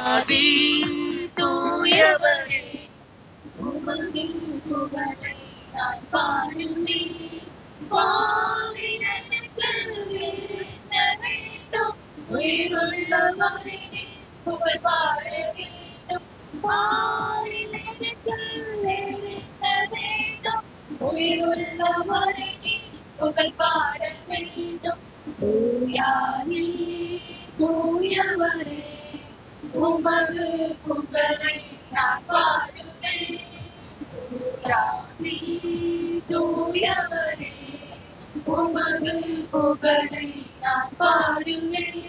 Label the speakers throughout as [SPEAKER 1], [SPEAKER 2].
[SPEAKER 1] தூயாதி தூயவரே உமது புகழை நான் பாடுவேன் பாவினனுக்கு வேண்டும் உயிருள்ளவரே புகழ் பாட வேண்டும் பாவினனுக்கு வேண்டும் உயிருள்ளவரே புகழ் பாட உமது புகழை நான் பாடுவேன் தூயவரே உமது புகழை நான் பாடுவேன்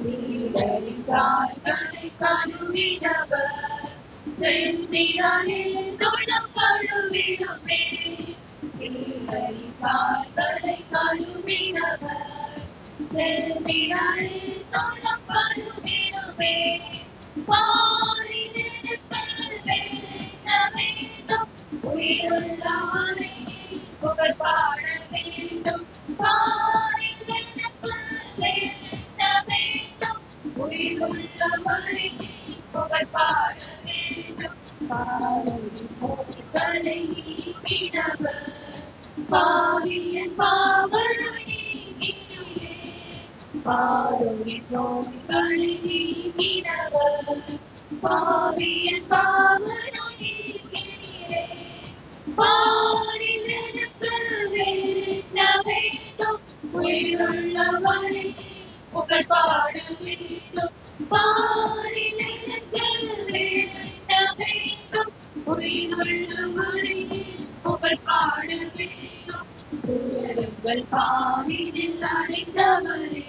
[SPEAKER 1] நீடரின் கால்களை கழுவினவர் செந்திரானே தொழம் கருவிடவர் நீடரின் பாவியன் பாவனை நீக்கினே பாரோரின் நோய்களை நீக்கினவர் பாவனை பாரில் எனக்கு வேண்டும் உயிருள்ளவரை புகழ் பாட வேண்டும் பாரில் எனக்கு வேண்டும் உயிருள்ளவரை துயரங்கள் பாரினில் அடைந்தவரே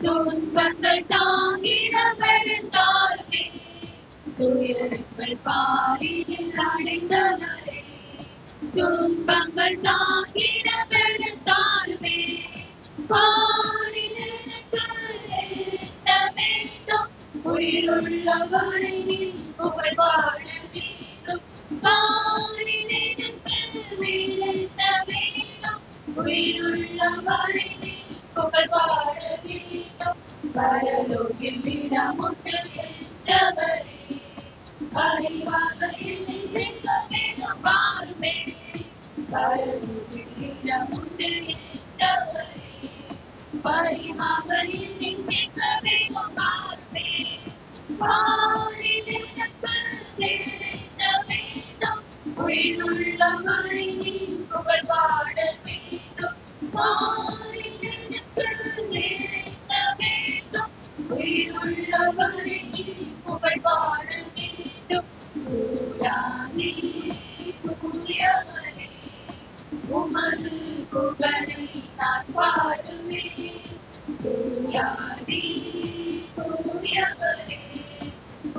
[SPEAKER 1] துன்பங்கள் தாங்கிட பெருந்தாருமே துயரங்கள் பாரினில் அடைந்தவரே. துன்பங்கள் தாங்கிட பெருந்தாருமே பாரில் உயிருள்ளவரை புகழ் வாழ வேண்டும். வேண்டும் உயிருள்ளவரை நீ புகழ் பாட வேண்டும் பரலோகில் இடமுண்டு என்றவரே அறிவாக என்னை சேர்க்க வேண்டும் பாருமே பரலோகில் இடமுண்டு என்றவரே பரிவாக புகழை நான் பாடுவேன் தூயாதே தூயவரே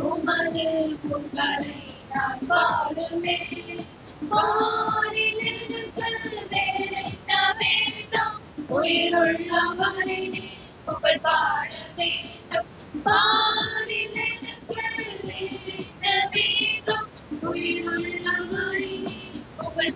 [SPEAKER 1] உமது புகழை நான் பாடுவேன் வேண்டும் உயிருள்ளவரை புகழ் பாட வேண்டும் வேண்டும் உயிருள்ளவரை புகழ்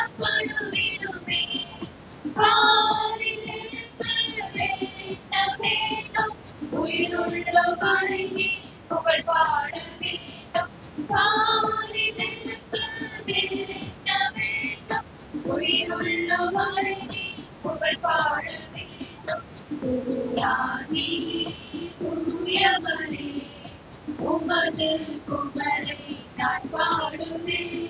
[SPEAKER 1] உமது புகழை நான் பாடுவேன்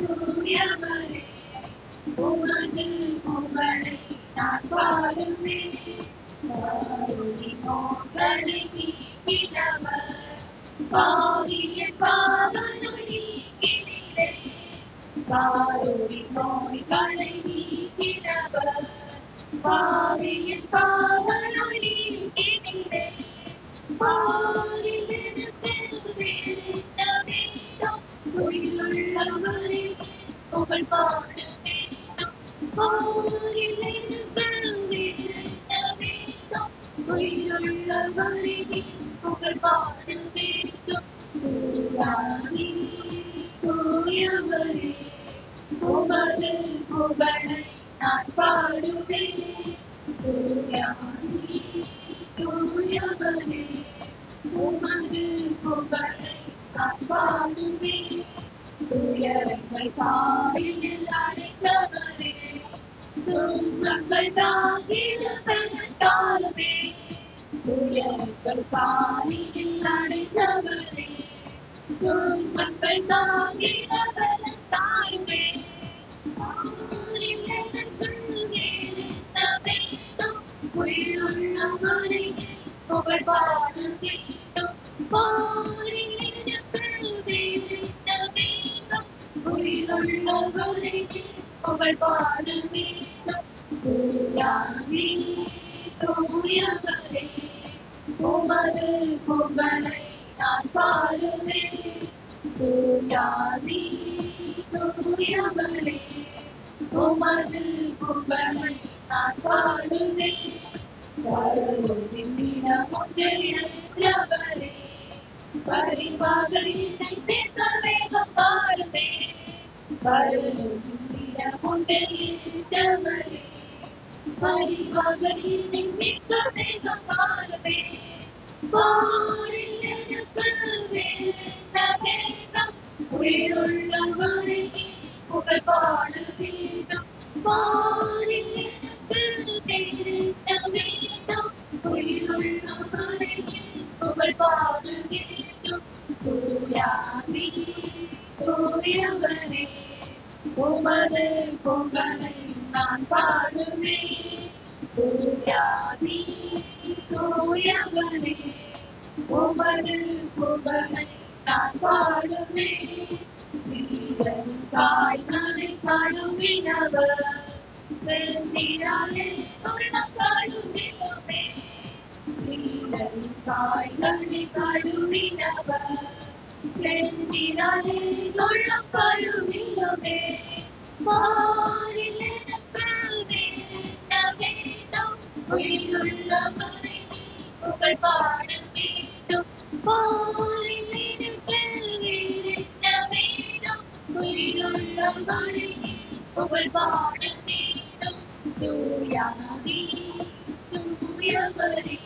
[SPEAKER 1] தூயவரே உமது புகழை நான் பாடுவேன் பாருடி நோய்களை நீக்கினவர் பாவியன் பாவனை நீக்கினீரே பாரில் புகழ் பாடு வேண்டும் புகழ் வேண்டும் தூயவரே உமது புகழை நான் பாடுவேன். தூயவரே உமது புகழை நான் பாடுவேன். துயரங்கள் பாரில் துன்பங்கள் துயரங்கள் பாரில் துன்பங்கள் புகழ் பாட வேண்டும் பாரில் எனக்கு வேண்டும் உயிருள்ளவரே புகழ் பாட வேண்டும் தூயாவி தூயவரே உமது புகழை நான் பாடுவேன் தூயாவி தூயவரே உமது புகழை நான் பாடுவேன் பரிவாக என்னை சேர்க்க வேகம் பாருமே பரிவாக என்னை சேர்க்க வேகம் பாருமே எனக்கு வேண்ட வேகம் புகழ் பாட வேண்டும் உமது புகழை நான் பாடுவே தூயாதி தூயவரே உமது புகழை நான் பாடுவே தாய்களை கழுவினவர் செந்திராலே உள்ளம் கழுவினவே தாய்களை கழுவினவர் செந்திராலே உள்ளம் புகழ் பாட வேண்டும் பாரில் வேண்டும் உயிருள்ளவரே புகழ் பாட வேண்டும் தூயாவி தூயவரே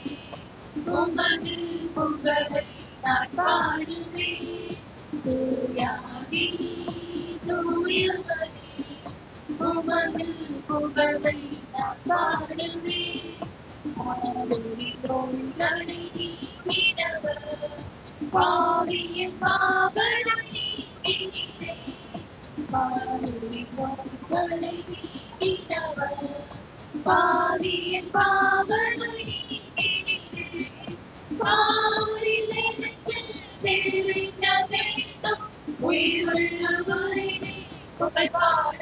[SPEAKER 1] உமது புகழை நான் பாடுவேன் தூயாவி தூயவரே உமது புகழை நான் பாடுவேன். பாவியின் பாவனை பாவியின் பாவனை பாரில் எனக்கு வேண்ட வேண்டும் உயிருள்ளவரே புகழ் பாட